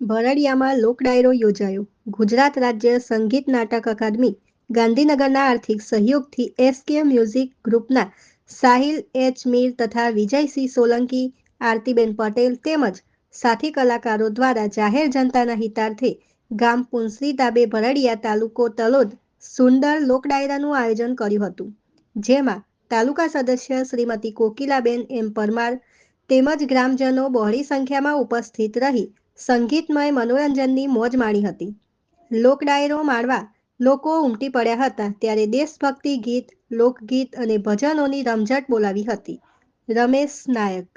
ભરડિયામાં લોક ડાયરો યોજાયો. ગુજરાત રાજ્ય સંગીત નાટક અકાદમી ગાંધીનગરના આર્થિક સહયોગથી એસકે મ્યુઝિક ગ્રુપના સાહિલ એચ મીર તથા વિજયસિંહ સોલંકી, આરતીબેન પટેલ તેમજ સાથી કલાકારો દ્વારા જાહેર જનતાના હિતાર્થે ગામ પુંસરી તાબે ભરડિયા તાલુકો તલોદ સુંદર લોક ડાયરાનું આયોજન કર્યું હતું. જેમાં તાલુકા સદસ્ય શ્રીમતી કોકિલાબેન એમ પરમાર તેમજ ગ્રામજનો બહોળી સંખ્યામાં ઉપસ્થિત રહી સંગીતમય મનોરંજનની મોજ માણી હતી. લોક ડાયરો માણવા લોકો ઉમટી પડ્યા હતા ત્યારે દેશભક્તિ ગીત, લોકગીત અને ભજનોની રમઝટ બોલાવી હતી. રમેશ નાયક